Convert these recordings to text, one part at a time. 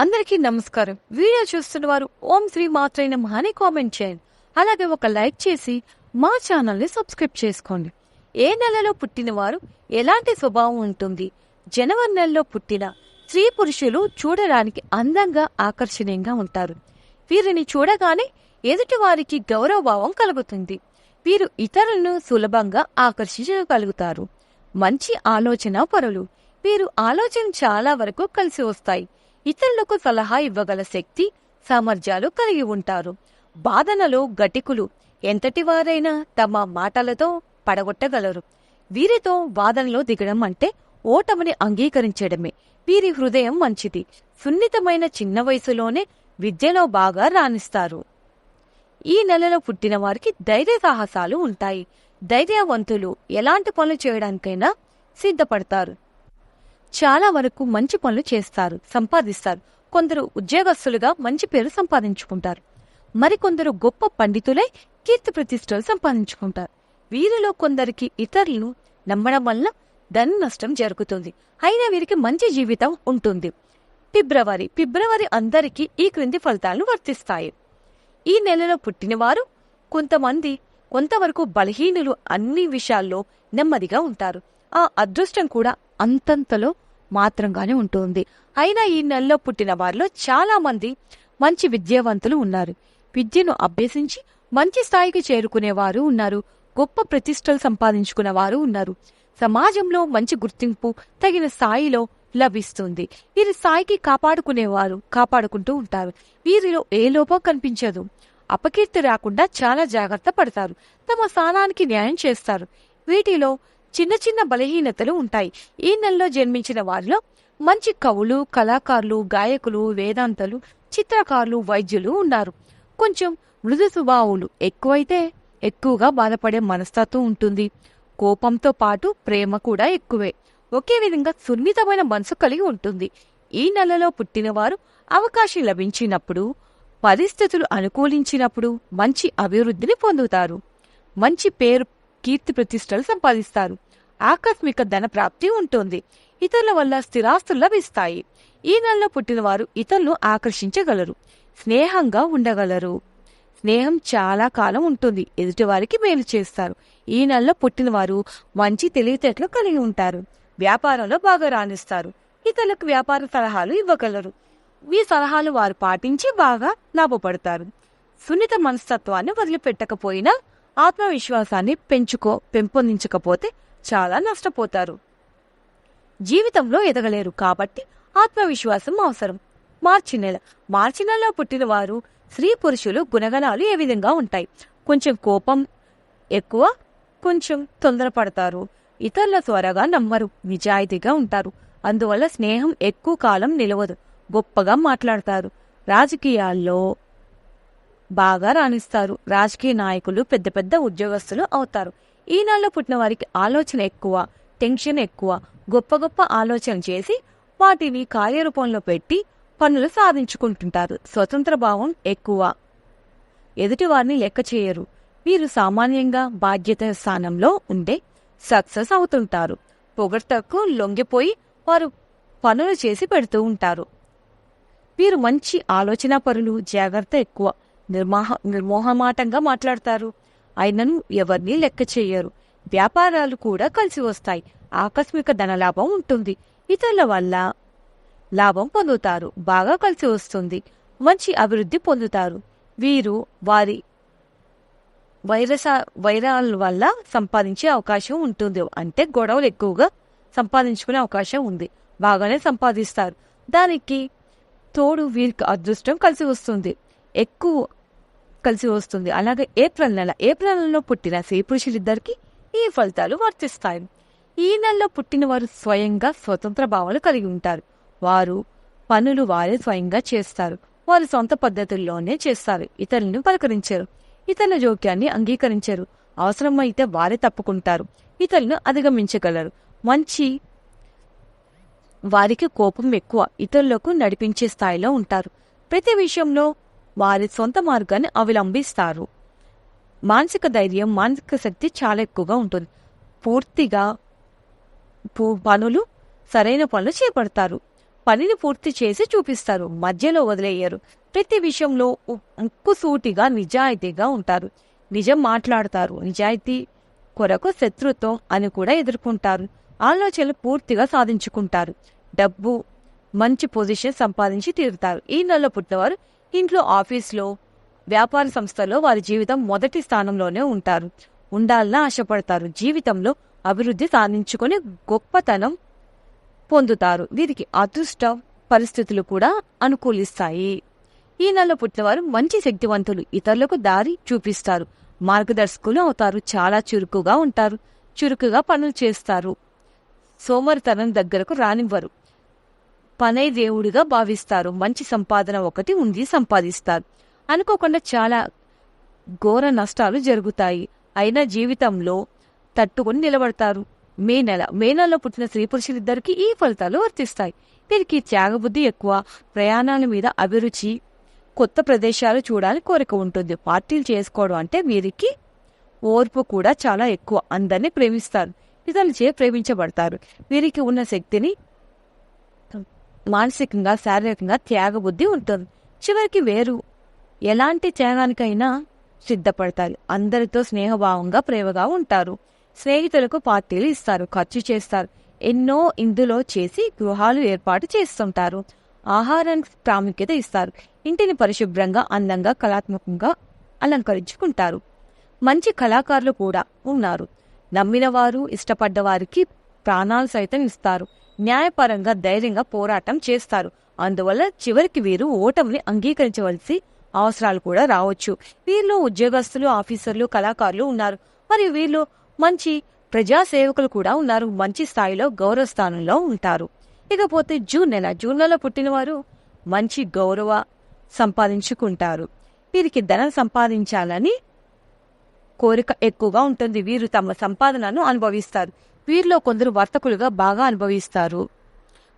అందరికీ నమస్కారం. వీడియో చూస్తున్న వారు ఓం శ్రీ మాత్రైన అని కామెంట్ చేయండి. అలాగే ఒక లైక్ చేసి మా ఛానల్ని సబ్స్క్రైబ్ చేసుకోండి. ఏ నెలలో పుట్టిన వారు ఎలాంటి స్వభావం ఉంటుంది? జనవరి నెలలో పుట్టిన స్త్రీ పురుషులు చూడడానికి అందంగా ఆకర్షణీయంగా ఉంటారు. వీరిని చూడగానే ఎదుటి వారికి గౌరవభావం కలుగుతుంది. వీరు ఇతరులను సులభంగా ఆకర్షించగలుగుతారు. మంచి ఆలోచన పరులు. వీరు ఆలోచన చాలా వరకు కలిసి వస్తాయి. ఇతరులకు సలహా ఇవ్వగల శక్తి సామర్థ్యాలు కలిగి ఉంటారు. బాధనలో గటికులు ఎంతటి వారైనా తమ మాటలతో పడగొట్టగలరు. వీరితో వాదనలో దిగడం అంటే ఓటమిని అంగీకరించడమే. వీరి హృదయం మంచిది. సున్నితమైన చిన్న వయసులోనే విద్యలో బాగా రాణిస్తారు. ఈ నెలలో పుట్టిన వారికి ధైర్య సాహసాలు ఉంటాయి. ధైర్యవంతులు ఎలాంటి పనులు చేయడానికైనా సిద్ధపడతారు. చాలా వరకు మంచి పనులు చేస్తారు సంపాదిస్తారు. కొందరు ఉద్యోగస్తులుగా మంచి పేరు సంపాదించుకుంటారు. మరికొందరు గొప్ప పండితులై కీర్తి ప్రతిష్టలు సంపాదించుకుంటారు. వీరిలో కొందరికి ఇతరులను నమ్మడం వల్ల ధన నష్టం జరుగుతుంది. అయినా వీరికి మంచి జీవితం ఉంటుంది. ఫిబ్రవరి ఫిబ్రవరి అందరికీ ఈ క్రింది ఫలితాలను వర్తిస్తాయి. ఈ నెలలో పుట్టినవారు కొంతమంది కొంతవరకు బలహీనులు అన్ని విషయాల్లో నెమ్మదిగా ఉంటారు. ఆ అదృష్టం కూడా అంతంతలో మాత్రంగానే ఉంటుంది. అయినా ఈ నెలలో పుట్టిన వారిలో చాలా మంది మంచి విద్యావంతులు ఉన్నారు. విద్యను అభ్యసించి మంచి స్థాయికి చేరుకునేవారు ఉన్నారు. గొప్ప ప్రతిష్టలు సంపాదించుకున్న వారు ఉన్నారు. సమాజంలో మంచి గుర్తింపు తగిన స్థాయిలో లభిస్తుంది. వీరి స్థాయికి కాపాడుకునేవారు కాపాడుకుంటూ ఉంటారు. వీరిలో ఏ లోపం కనిపించదు. అపకీర్తి రాకుండా చాలా జాగ్రత్త పడతారు. తమ స్థానానికి న్యాయం చేస్తారు. వీటిలో చిన్న చిన్న బలహీనతలు ఉంటాయి. ఈ నెలలో జన్మించిన వారిలో మంచి కవులు కళాకారులు గాయకులు వేదాంతలు చిత్రకారులు వైద్యులు ఉన్నారు. కొంచెం మృదు స్వభావులు ఎక్కువైతే ఎక్కువగా బాధపడే మనస్తత్వం ఉంటుంది. కోపంతో పాటు ప్రేమ కూడా ఎక్కువే. ఒకే విధంగా సున్నితమైన మనసు కలిగి ఉంటుంది. ఈ నెలలో పుట్టినవారు అవకాశం లభించినప్పుడు పరిస్థితులు అనుకూలించినప్పుడు మంచి అభివృద్ధిని పొందుతారు. మంచి పేరు కీర్తి ప్రతిష్టలు సంపాదిస్తారు. ఆకస్మిక ధన ప్రాప్తి ఉంటుంది. ఇతరుల వల్ల స్థిరాస్తులు లభిస్తాయి. ఈ నెలలో పుట్టినవారు ఇతరులను ఆకర్షించగలరు. స్నేహంగా ఉండగలరు. స్నేహం చాలా కాలం ఉంటుంది. ఎదుటివారికి మేలు చేస్తారు. ఈ నెలలో పుట్టినవారు మంచి తెలివితేటలు కలిగి ఉంటారు. వ్యాపారంలో బాగా రాణిస్తారు. ఇతరులకు వ్యాపార సలహాలు ఇవ్వగలరు. ఈ సలహాలు వారు పాటించి బాగా లాభపడతారు. సున్నిత మనస్తత్వాన్ని వదిలిపెట్టకపోయినా ఆత్మవిశ్వాసాన్ని పెంచుకో పెంపొందించకపోతే చాలా నష్టపోతారు. జీవితంలో ఎదగలేరు కాబట్టి ఆత్మవిశ్వాసం అవసరం. మార్చి నెల. మార్చి నెలలో పుట్టిన వారు స్త్రీ పురుషులు గుణగణాలు ఏ విధంగా ఉంటాయి? కొంచెం కోపం ఎక్కువ కొంచెం తొందరపడతారు. ఇతరుల త్వరగా నమ్మరు నిజాయితీగా ఉంటారు. అందువల్ల స్నేహం ఎక్కువ కాలం నిలవదు. గొప్పగా మాట్లాడతారు. రాజకీయాల్లో బాగా రాణిస్తారు. రాజకీయ నాయకులు పెద్ద పెద్ద ఉద్యోగస్తులు అవుతారు. ఈ నెలలో పుట్టిన వారికి ఆలోచన ఎక్కువ టెన్షన్ ఎక్కువ గొప్ప గొప్ప ఆలోచన చేసి వాటిని కార్యరూపంలో పెట్టి పనులు సాధించుకుంటుంటారు. స్వతంత్ర భావం ఎక్కువ. ఎదుటి వారిని లెక్క చేయరు. వీరు సామాన్యంగా బాధ్యత స్థానంలో ఉండే సక్సెస్ అవుతుంటారు. పొగడ్తకు లొంగిపోయి వారు పనులు చేసి పెడుతూ ఉంటారు. వీరు మంచి ఆలోచన పరులు జాగ్రత్త ఎక్కువ. నిర్మాహ నిర్మోహమాటంగా మాట్లాడతారు. అయినను ఎవరిని లెక్క చేయరు. వ్యాపారాలు కూడా కలిసి వస్తాయి. ఆకస్మిక ధనలాభం ఉంటుంది. ఇతరుల వల్ల లాభం పొందుతారు. బాగా కలిసి వస్తుంది. మంచి అభివృద్ధి పొందుతారు. వీరు వారి వైరస వైరాల వల్ల సంపాదించే అవకాశం ఉంటుంది. అంటే గొడవలు ఎక్కువగా సంపాదించుకునే అవకాశం ఉంది. బాగానే సంపాదిస్తారు. దానికి తోడు వీరికి అదృష్టం కలిసి వస్తుంది. ఎక్కువ కలిసి వస్తుంది. అలాగే ఏప్రిల్ నెల ఏప్రిల్ నెలలో పుట్టిన స్త్రీ పురుషులిద్దరికి ఈ ఫలితాలు వర్తిస్తాయి. ఈ నెలలో పుట్టిన వారు స్వయంగా స్వతంత్ర భావాలు కలిగి ఉంటారు. వారు పనులు వారే స్వయంగా చేస్తారు. వారి సొంత పద్ధతుల్లోనే చేస్తారు. ఇతరులను పలకరించారు. ఇతరుల జోక్యాన్ని అంగీకరించరు. అవసరమైతే వారే తప్పుకుంటారు. ఇతరులను అధిగమించగలరు. మంచి వారికి కోపం ఎక్కువ. ఇతరులకు నడిపించే స్థాయిలో ఉంటారు. ప్రతి విషయంలో వారి సొంత మార్గాన్ని అవలంబిస్తారు. మానసిక ధైర్యం మానసిక శక్తి చాలా ఎక్కువగా ఉంటుంది. పూర్తిగా పనులు సరైన పనులు చేపడతారు. పనిని పూర్తి చేసి చూపిస్తారు. మధ్యలో వదిలేయరు. ప్రతి విషయంలో ఉక్కుసూటిగా నిజాయితీగా ఉంటారు. నిజం మాట్లాడతారు. నిజాయితీ కొరకు శత్రుత్వం అని కూడా ఎదుర్కొంటారు. ఆలోచనలు పూర్తిగా సాధించుకుంటారు. డబ్బు మంచి పొజిషన్ సంపాదించి తీరుతారు. ఈ నెలలో పుట్టినవారు ఇంట్లో ఆఫీస్లో వ్యాపార సంస్థలో వారి జీవితం మొదటి స్థానంలోనే ఉంటారు. ఉండాలని ఆశపడతారు. జీవితంలో అభివృద్ధి సాధించుకొని గొప్పతనం పొందుతారు. వీరికి అదృష్ట పరిస్థితులు కూడా అనుకూలిస్తాయి. ఈ నెలలో పుట్టినవారు మంచి శక్తివంతులు. ఇతరులకు దారి చూపిస్తారు. మార్గదర్శకులు అవుతారు. చాలా చురుకుగా ఉంటారు. చురుకుగా పనులు చేస్తారు. సోమరితనం దగ్గరకు రానివ్వరు. పనే దేవుడిగా భావిస్తారు. మంచి సంపాదన ఒకటి ఉంది సంపాదిస్తారు. అనుకోకుండా చాలా ఘోర నష్టాలు జరుగుతాయి. అయినా జీవితంలో తట్టుకొని నిలబడతారు. మే నెల మే నెలలో పుట్టిన స్త్రీ పురుషులిద్దరికీ ఈ ఫలితాలు వర్తిస్తాయి. వీరికి త్యాగబుద్ధి ఎక్కువ ప్రయాణాల మీద అభిరుచి కొత్త ప్రదేశాలు చూడాలని కోరిక ఉంటుంది. పార్టీలు చేసుకోవడం అంటే వీరికి ఓర్పు కూడా చాలా ఎక్కువ. అందరినీ ప్రేమిస్తారు. ఇతరులచే ప్రేమించబడతారు. వీరికి ఉన్న శక్తిని మానసికంగా శారీరకంగా త్యాగబుద్ధి ఉంటుంది. చివరికి వేరు. ఎలాంటి త్యాగానికైనా సిద్ధపడతారు. అందరితో స్నేహభావంగా ప్రేమగా ఉంటారు. స్నేహితులకు పార్టీలు ఇస్తారు ఖర్చు చేస్తారు. ఎన్నో ఇందులో చేసి గృహాలు ఏర్పాటు చేస్తుంటారు. ఆహారానికి ప్రాముఖ్యత ఇస్తారు. ఇంటిని పరిశుభ్రంగా అందంగా కళాత్మకంగా అలంకరించుకుంటారు. మంచి కళాకారులు కూడా ఉన్నారు. నమ్మిన వారు ఇష్టపడ్డ వారికి ప్రాణాలు సైతం ఇస్తారు. న్యాయపరంగా ధైర్యంగా పోరాటం చేస్తారు. అందువల్ల చివరికి వీరు ఓటమిని అంగీకరించవలసి అవసరాలు కూడా రావచ్చు. వీరిలో ఉద్యోగస్తులు ఆఫీసర్లు కళాకారులు ఉన్నారు. మరియు వీరిలో మంచి ప్రజా సేవకులు కూడా ఉన్నారు. మంచి స్థాయిలో గౌరవ స్థానంలో ఉంటారు. ఇకపోతే జూన్ నెల జూన్ నెల పుట్టినవారు మంచి గౌరవ సంపాదించుకుంటారు. వీరికి ధనం సంపాదించాలని కోరిక ఎక్కువగా ఉంటుంది. వీరు తమ సంపాదనను అనుభవిస్తారు. వీరిలో కొందరు వర్తకులుగా బాగా అనుభవిస్తారు.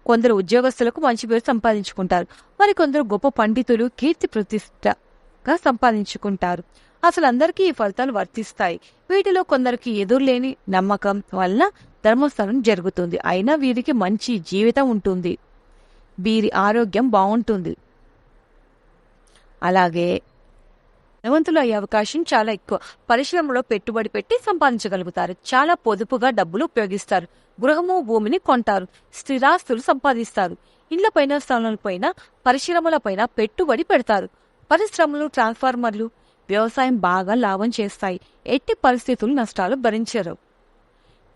కొందరు ఉద్యోగస్తులకు మంచి పేరు సంపాదించుకుంటారు. మరి కొందరు గొప్ప పండితులు కీర్తి ప్రతిష్టగా సంపాదించుకుంటారు. అసలు అందరికీ ఈ ఫలితాలు వర్తిస్తాయి. వీటిలో కొందరికి ఎదురులేని నమ్మకం వలన ధర్మస్థలం జరుగుతుంది. అయినా వీరికి మంచి జీవితం ఉంటుంది. వీరి ఆరోగ్యం బాగుంటుంది. అలాగే ధనవంతులు అయ్యే అవకాశం చాలా ఎక్కువ. పరిశ్రమలో పెట్టుబడి పెట్టి సంపాదించగలుగుతారు. చాలా పొదుపుగా డబ్బులు ఉపయోగిస్తారు. గృహము భూమిని కొంటారు. స్థిరాస్తులు సంపాదిస్తారు. ఇండ్ల ఇళ్ళపైన స్థలాలపైన పరిశ్రమలపైన పెట్టుబడి పెడతారు. పరిశ్రమలు ట్రాన్స్ఫార్మర్లు వ్యవసాయం బాగా లాభం చేస్తాయి. ఎట్టి పరిస్థితులు నష్టాలు భరించరు.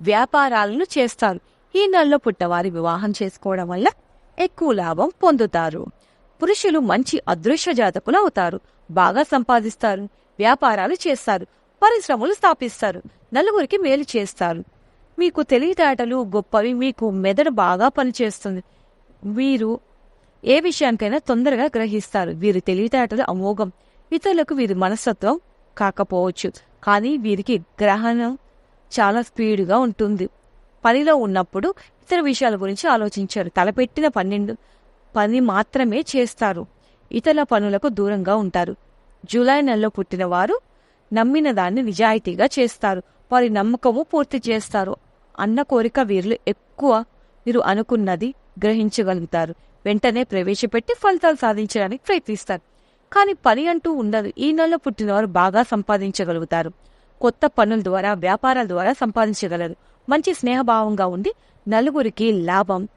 వ్యాపారాలను చేస్తారు. ఈ నెలలో పుట్టవారి వివాహం చేసుకోవడం వల్ల ఎక్కువ లాభం పొందుతారు. పురుషులు మంచి అదృశ్య జాతకులు అవుతారు. బాగా సంపాదిస్తారు. వ్యాపారాలు చేస్తారు. పరిశ్రమలు స్థాపిస్తారు. నలుగురికి మేలు చేస్తారు. మీకు తెలివితేటలు గొప్పవి మీకు మెదడు బాగా పనిచేస్తుంది. వీరు ఏ విషయానికైనా తొందరగా గ్రహిస్తారు. వీరి తెలివితేటలు అమోఘం. ఇతరులకు వీరి మనస్తత్వం కాకపోవచ్చు. కానీ వీరికి గ్రహణం చాలా స్పీడ్గా ఉంటుంది. పనిలో ఉన్నప్పుడు ఇతర విషయాల గురించి ఆలోచించారు. తలపెట్టిన పన్నెండు పని మాత్రమే చేస్తారు. ఇతర పనులకు దూరంగా ఉంటారు. జూలై నెలలో పుట్టిన వారు నమ్మిన దాన్ని నిజాయితీగా చేస్తారు. వారి నమ్మకము పూర్తి చేస్తారు. అన్న కోరిక వీరులు ఎక్కువ మీరు అనుకున్నది గ్రహించగలుగుతారు. వెంటనే ప్రవేశపెట్టి ఫలితాలు సాధించడానికి ప్రయత్నిస్తారు. కానీ పని అంటూ ఉండదు. ఈ నెలలో పుట్టినవారు బాగా సంపాదించగలుగుతారు. కొత్త పనుల ద్వారా వ్యాపారాల ద్వారా సంపాదించగలరు. మంచి స్నేహభావంగా ఉండి నలుగురికి లాభం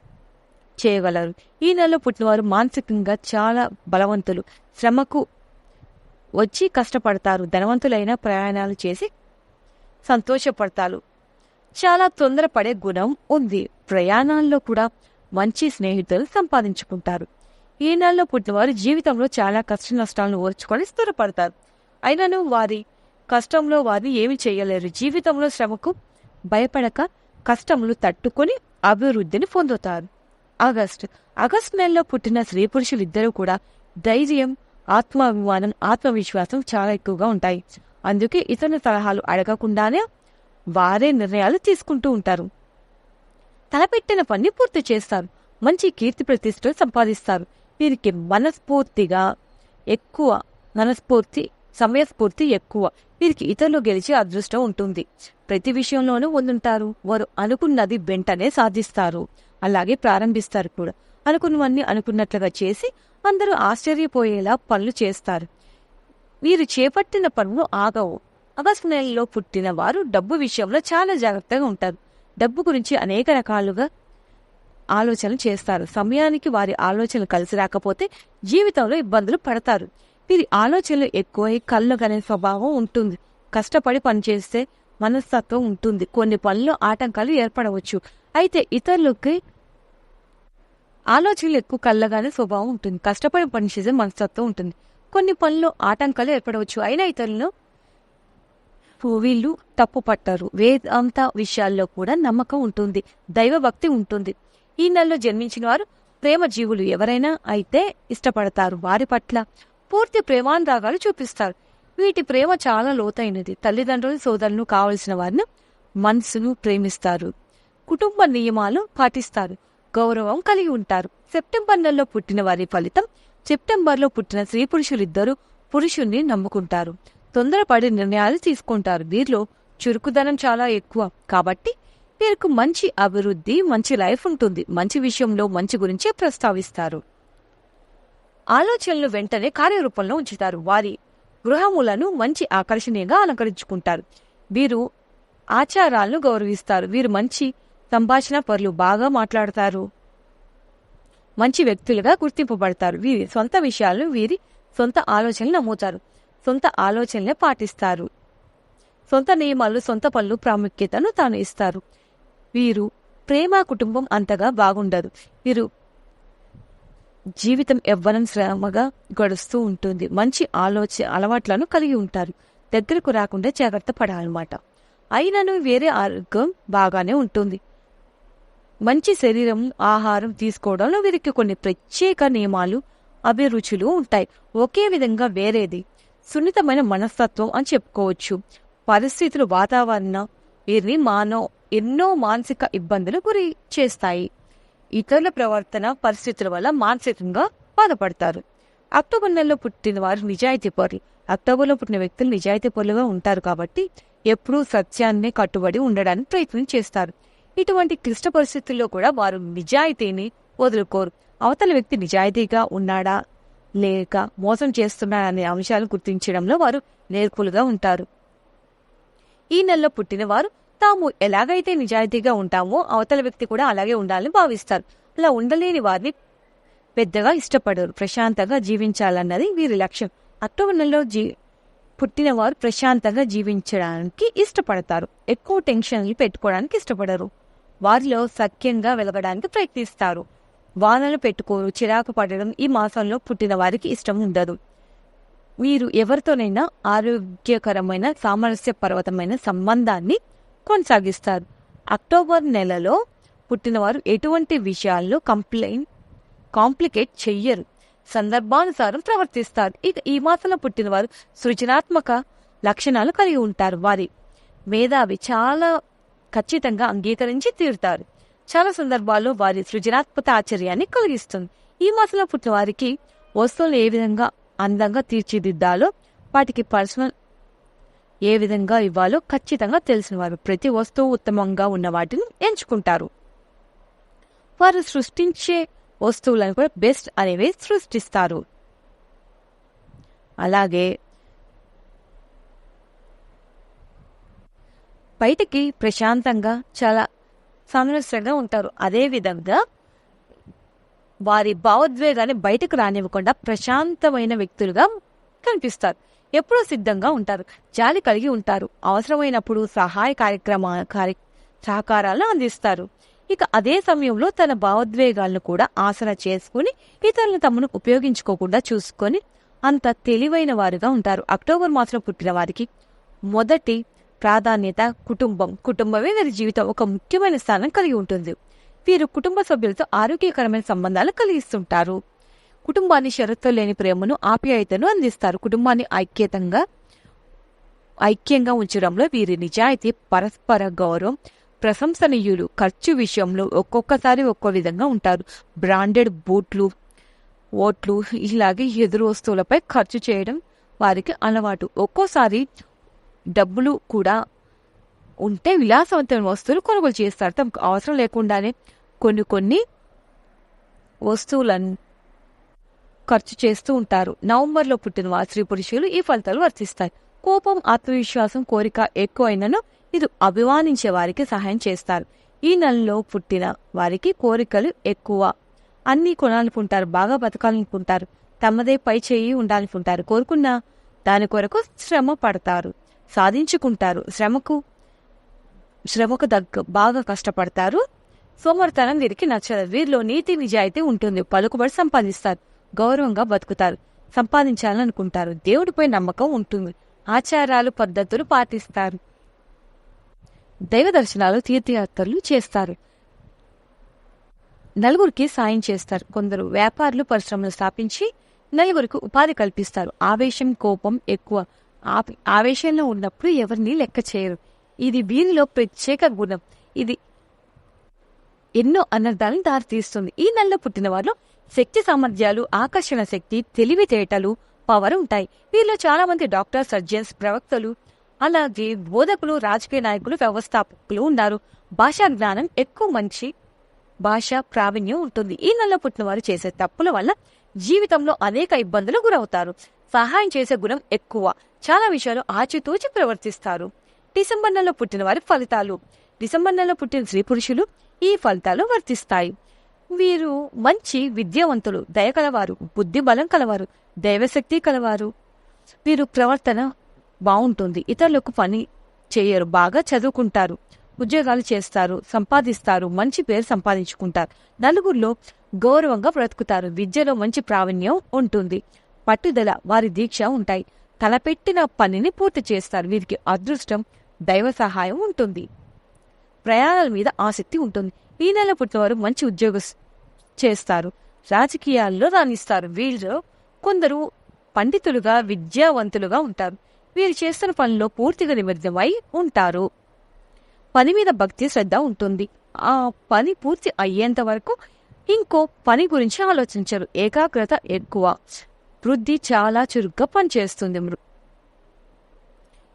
చేయగలరు. ఈ నెలలో పుట్టినవారు మానసికంగా చాలా బలవంతులు. శ్రమకు వచ్చి కష్టపడతారు. ధనవంతులైన ప్రయాణాలు చేసి సంతోషపడతారు. చాలా తొందరపడే గుణం ఉంది. ప్రయాణాల్లో కూడా మంచి స్నేహితులు సంపాదించుకుంటారు. ఈ నెలలో పుట్టినవారు జీవితంలో చాలా కష్ట నష్టాలను ఓర్చుకొని స్థిరపడతారు. అయినను వారి కష్టంలో వారిని ఏమి చేయలేరు. జీవితంలో శ్రమకు భయపడక కష్టములు తట్టుకొని అభివృద్ధిని పొందుతారు. ఆగస్ట్. ఆగస్ట్ నెలలో పుట్టిన స్త్రీ పురుషులు ఇద్దరు కూడా ధైర్యం ఆత్మాభిమానం ఆత్మవిశ్వాసం చాలా ఎక్కువగా ఉంటాయి. అందుకే ఇతరుల సలహాలు అడగకుండానే వారే నిర్ణయాలు తీసుకుంటూ ఉంటారు. తలపెట్టిన పని పూర్తి చేస్తారు. మంచి కీర్తి ప్రతిష్టలు సంపాదిస్తారు. వీరికి మనస్ఫూర్తిగా ఎక్కువ మనస్ఫూర్తి సమయస్ఫూర్తి ఎక్కువ. వీరికి ఇతరులు గెలిచే అదృష్టం ఉంటుంది. ప్రతి విషయంలోనూ ముందుంటారు. వారు అనుకున్నది వెంటనే సాధిస్తారు. అలాగే ప్రారంభిస్తారు కూడా. అనుకున్నవన్నీ అనుకున్నట్లుగా చేసి అందరూ ఆశ్చర్యపోయేలా పనులు చేస్తారు. వీరు చేపట్టిన పనులు ఆగవు. ఆగస్టు నెలలో పుట్టిన వారు డబ్బు విషయంలో చాలా జాగ్రత్తగా ఉంటారు. డబ్బు గురించి అనేక రకాలుగా ఆలోచనలు చేస్తారు. సమయానికి వారి ఆలోచనలు కలిసి రాకపోతే జీవితంలో ఇబ్బందులు పడతారు. వీరి ఆలోచనలు ఎక్కువై కళ్ళు కనే స్వభావం ఉంటుంది. కష్టపడి పనిచేస్తే మనస్తత్వం ఉంటుంది. కొన్ని పనుల్లో ఆటంకాలు ఏర్పడవచ్చు. అయితే ఇతరులకి ఆలోచనలు ఎక్కువ కళ్ళగానే స్వభావం ఉంటుంది. కష్టపడి పనిచేసే మనస్తత్వం ఉంటుంది. కొన్ని పనుల్లో ఆటంకాలు ఏర్పడవచ్చు. అయినా ఇతరులను వీళ్ళు తప్పు పట్టారు. వేదాంత విషయాల్లో కూడా నమ్మకం ఉంటుంది. దైవభక్తి ఉంటుంది. ఈ నెలలో జన్మించిన వారు ప్రేమ జీవులు ఎవరైనా అయితే ఇష్టపడతారు. వారి పట్ల పూర్తి ప్రేమానురాగాలు చూపిస్తారు. వీటి ప్రేమ చాలా లోతైనది. తల్లిదండ్రులు సోదరులు కావలసిన వారిని మనసును ప్రేమిస్తారు. కుటుంబ నియమాలు పాటిస్తారు. గౌరవం కలిగి ఉంటారు. సెప్టెంబర్ నెలలో పుట్టిన వారి ఫలితం సెప్టెంబర్లో పుట్టిన స్త్రీ పురుషులిద్దరూ పురుషుణ్ణి నమ్ముకుంటారు. తొందరపడి నిర్ణయాలు తీసుకుంటారు. వీరిలో చురుకుదనం చాలా ఎక్కువ. కాబట్టి వీరికి మంచి అభివృద్ధి మంచి లైఫ్ ఉంటుంది. మంచి విషయంలో మంచి గురించే ప్రస్తావిస్తారు. ఆలోచనలు వెంటనే కార్యరూపంలో ఉంచుతారు. వారి గృహములను మంచి ఆకర్షణీయంగా అలంకరించుకుంటారు. వీరు ఆచారాలను గౌరవిస్తారు. వీరు మంచి సంభాషణ పరులు బాగా మాట్లాడతారు. మంచి వ్యక్తులుగా గుర్తింపబడతారు. వీరి సొంత విషయాలను వీరి సొంత ఆలోచనలు నమ్ముతారు సొంత ఆలోచనలే పాటిస్తారు. సొంత నియమాలు సొంత పనులు ప్రాముఖ్యతను తాను ఇస్తారు. వీరు ప్రేమ కుటుంబం అంతగా బాగుండదు. వీరు జీవితం ఎవ్వరం శ్రమగా గడుస్తూ ఉంటుంది. మంచి ఆలోచన అలవాట్లను కలిగి ఉంటారు. దగ్గరకు రాకుండా జాగ్రత్త పడాలన్నమాట. అయినను వేరే ఆరోగ్యం బాగానే ఉంటుంది. మంచి శరీరం ఆహారం తీసుకోవడంలో వీరికి కొన్ని ప్రత్యేక నియమాలు అభిరుచులు ఉంటాయి. ఒకే విధంగా వేరేది సున్నితమైన మనస్తత్వం అని చెప్పుకోవచ్చు. పరిస్థితులు వాతావరణం వీరిని మానవ ఎన్నో మానసిక ఇబ్బందులు గురి చేస్తాయి. ఇతరుల ప్రవర్తన పరిస్థితుల వల్ల మానసికంగా బాధపడతారు. అక్టోబర్ నెలలో పుట్టిన వారు నిజాయితీ పరులు. అక్టోబర్లో పుట్టిన వ్యక్తులు నిజాయితీ పరులుగా ఉంటారు కాబట్టి ఎప్పుడూ సత్యాన్నే కట్టుబడి ఉండడానికి ప్రయత్నం చేస్తారు. ఇటువంటి క్లిష్ట పరిస్థితుల్లో కూడా వారు నిజాయితీని వదులుకోరు. అవతల వ్యక్తి నిజాయితీగా ఉన్నాడా? లేక మోసం చేస్తున్నాడా అనే అంశాలు గుర్తించడంలో వారు నేర్పులుగా ఉంటారు. ఈ నెలలో పుట్టిన వారు తాము ఎలాగైతే నిజాయితీగా ఉంటామో అవతల వ్యక్తి కూడా అలాగే ఉండాలని భావిస్తారు. అలా ఉండలేని వారిని పెద్దగా ఇష్టపడరు ప్రశాంతంగా జీవించాలన్నది వీరి లక్ష్యం. అక్టోబర్ నెలలో జీ పుట్టిన వారు ప్రశాంతంగా జీవించడానికి ఇష్టపడతారు. ఎక్కువ టెన్షన్లు పెట్టుకోవడానికి ఇష్టపడరు. వారిలో సఖ్యంగా వెలగడానికి ప్రయత్నిస్తారు. వానలు పెట్టుకోరు చిరాకు పడడం ఈ మాసంలో పుట్టిన వారికి ఇష్టం ఉండదు. వీరు ఎవరితోనైనా ఆరోగ్యకరమైన సామరస్యపర్వతమైన సంబంధాన్ని కొనసాగిస్తారు. అక్టోబర్ నెలలో పుట్టినవారు ఎటువంటి విషయాల్లో కంప్లైంట్ కాంప్లికేట్ చెయ్యరు. సందర్భానుసారం ప్రవర్తిస్తారు. ఇక ఈ మాసంలో పుట్టినవారు సృజనాత్మక లక్షణాలు కలిగి ఉంటారు. వారి మేధావి చాలా ఖచ్చితంగా అంగీకరించి తీరుతారు. చాలా సందర్భాల్లో వారి సృజనాత్మక ఆశ్చర్యాన్ని కలిగిస్తుంది. ఈ మాసంలో పుట్టిన వారికి వస్తువులు ఏ విధంగా అందంగా తీర్చిదిద్దాలో వాటికి పర్సనల్ ఏ విధంగా ఇవ్వాలో ఖచ్చితంగా తెలిసిన వారు ప్రతి వస్తువు ఉత్తమంగా ఉన్న వాటిని ఎంచుకుంటారు. వారు సృష్టించే వస్తువులను కూడా బెస్ట్ అనేవి సృష్టిస్తారు. అలాగే బయటికి ప్రశాంతంగా చాలా సమరస్యంగా ఉంటారు. అదే విధంగా వారి భావోద్వేగాన్ని బయటకు రానివ్వకుండా ప్రశాంతమైన వ్యక్తులుగా కనిపిస్తారు. ఎప్పుడూ సిద్ధంగా ఉంటారు. జాలి కలిగి ఉంటారు. అవసరమైనప్పుడు సహాయ కార్యక్రమ కార్య సహకారాలను అందిస్తారు. ఇక అదే సమయంలో తన భావోద్వేగాలను కూడా ఆసన చేసుకుని ఇతరులను తమను ఉపయోగించుకోకుండా చూసుకొని అంత తెలివైన వారుగా ఉంటారు. అక్టోబర్ మాసంలో పుట్టిన వారికి మొదటి ప్రాధాన్యత కుటుంబం. కుటుంబమే వీరి జీవితం ఒక ముఖ్యమైన స్థానం కలిగి ఉంటుంది. వీరు కుటుంబ సభ్యులతో ఆరోగ్యకరమైన సంబంధాలు కలిగిస్తుంటారు. కుటుంబాన్ని షరతు లేని ప్రేమను ఆప్యాయతను అందిస్తారు. కుటుంబాన్ని ఐక్యతంగా ఐక్యంగా ఉంచడంలో వీరి నిజాయితీ పరస్పర గౌరవం ప్రశంసనీయులు ఖర్చు విషయంలో ఒక్కొక్కసారి ఒక్కో విధంగా ఉంటారు. బ్రాండెడ్ బూట్లు ఓట్లు ఇలాగే ఎదురు వస్తువులపై ఖర్చు చేయడం వారికి అలవాటు. ఒక్కోసారి డబ్బులు కూడా ఉంటే విలాసవంతమైన వస్తువులు కొనుగోలు చేస్తారు. తమకు అవసరం లేకుండానే కొన్ని కొన్ని వస్తువులను ఖర్చు చేస్తూ ఉంటారు. నవంబర్లో పుట్టిన వారు స్త్రీ పురుషులు ఈ ఫలితాలు వర్తిస్తాయి. కోపం ఆత్మవిశ్వాసం కోరిక ఎక్కువైనను ఇది అభిమానించే వారికి సహాయం చేస్తారు. ఈ నెలలో పుట్టిన వారికి కోరికలు ఎక్కువ. అన్ని కొనాలనుకుంటారు బాగా బతకాలనుకుంటారు. తమదే పై చేయి ఉండాలనుకుంటారు. కోరుకున్న దాని కొరకు శ్రమ పడతారు. సాధించుకుంటారు. శ్రమకు శ్రమకు దగ్గ బాగా కష్టపడతారు. సోమరితనం వీరికి నచ్చదు. వీరిలో నీతి నిజాయితీ ఉంటుంది. పలుకుబడి సంపాదిస్తారు. గౌరవంగా బతుకుతారు. సంపాదించాలనుకుంటారు. దేవుడిపై నమ్మకం ఉంటుంది. ఆచారాలు పద్ధతులు పాటిస్తారు. దైవ దర్శనాలు తీర్థయాత్రలు చేస్తారు. నలుగురికి సాయం చేస్తారు. కొందరు వ్యాపారులు పరిశ్రమలు స్థాపించి నలుగురికి ఉపాధి కల్పిస్తారు. ఆవేశం కోపం ఎక్కువ. ఆవేశంలో ఉన్నప్పుడు ఎవరిని లెక్క చేయరు. ఇది వీరిలో ప్రత్యేక గుణం. ఇది ఎన్నో అనర్థాలను దారితీస్తుంది. ఈ నెలలో పుట్టిన వారిలో శక్తి సామర్థ్యాలు ఆకర్షణ శక్తి తెలివితేటలు పవర్ ఉంటాయి. వీరిలో చాలా మంది డాక్టర్ సర్జన్స్ ప్రవక్తలు అలాగే బోధకులు రాజకీయ నాయకులు వ్యవస్థాపకులు ఉన్నారు. భాషా జ్ఞానం ఎక్కువ మంచి భాష ప్రావీణ్యం ఉంటుంది. ఈ నెలలో పుట్టిన వారు చేసే తప్పుల వల్ల జీవితంలో అనేక ఇబ్బందులు గురవుతారు. సహాయం చేసే గుణం ఎక్కువ. చాలా విషయాలు ఆచితూచి ప్రవర్తిస్తారు. డిసెంబర్ నెలలో పుట్టిన వారి ఫలితాలు. డిసెంబర్ నెలలో పుట్టిన స్త్రీ పురుషులు ఈ ఫలితాలు వర్తిస్తాయి. వీరు మంచి విద్యావంతులు దయ కలవారు బుద్ధి బలం కలవారు దైవశక్తి కలవారు. వీరు ప్రవర్తన బాగుంటుంది. ఇతరులకు పని చేయరు బాగా చదువుకుంటారు ఉద్యోగాలు చేస్తారు సంపాదిస్తారు మంచి పేరు సంపాదించుకుంటారు. నలుగురిలో గౌరవంగా బ్రతుకుతారు. విద్యలో మంచి ప్రావీణ్యం ఉంటుంది. పట్టుదల వారి దీక్ష ఉంటాయి. తలపెట్టిన పనిని పూర్తి చేస్తారు. వీరికి అదృష్టం దైవ సహాయం ఉంటుంది. ప్రయాణాల మీద ఆసక్తి ఉంటుంది. ఈ నెల పుట్టినవారు మంచి ఉద్యోగ చేస్తారు. రాజకీయాల్లో రాణిస్తారు. వీళ్ళు కొందరు పండితులుగా విద్యావంతులుగా ఉంటారు. వీరు చేస్తున్న పనిలో పూర్తిగా నిమగ్నమై ఉంటారు. పని మీద భక్తి శ్రద్ధ ఉంటుంది. ఆ పని పూర్తి అయ్యేంత వరకు ఇంకో పని గురించి ఆలోచించరు. ఏకాగ్రత ఎక్కువ. వృద్ధి చాలా చురుగ్గా పనిచేస్తుంది. మృ-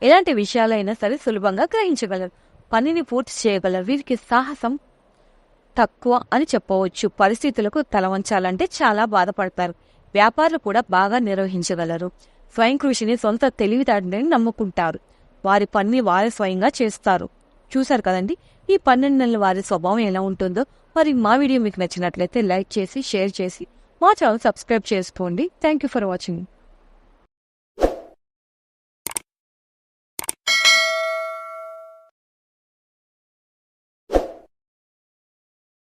ఎలాంటి విషయాలైనా సరే సులభంగా గ్రహించగలరు. పనిని పూర్తి చేయగలరు. వీరికి సాహసం తక్కువ అని చెప్పవచ్చు. పరిస్థితులకు తలవంచాలంటే చాలా బాధపడతారు. వ్యాపారాలు కూడా బాగా నిర్వహించగలరు. స్వయం కృషిని సొంత తెలివితేటని నమ్ముకుంటారు. వారి పనిని వారే స్వయంగా చేస్తారు. చూశారు కదండి? ఈ పన్నెండు నెలల వారి స్వభావం ఎలా ఉంటుందో. మరి మా వీడియో మీకు నచ్చినట్లయితే లైక్ చేసి షేర్ చేసి మా ఛానల్ సబ్స్క్రైబ్ చేసుకోండి. Thank you for watching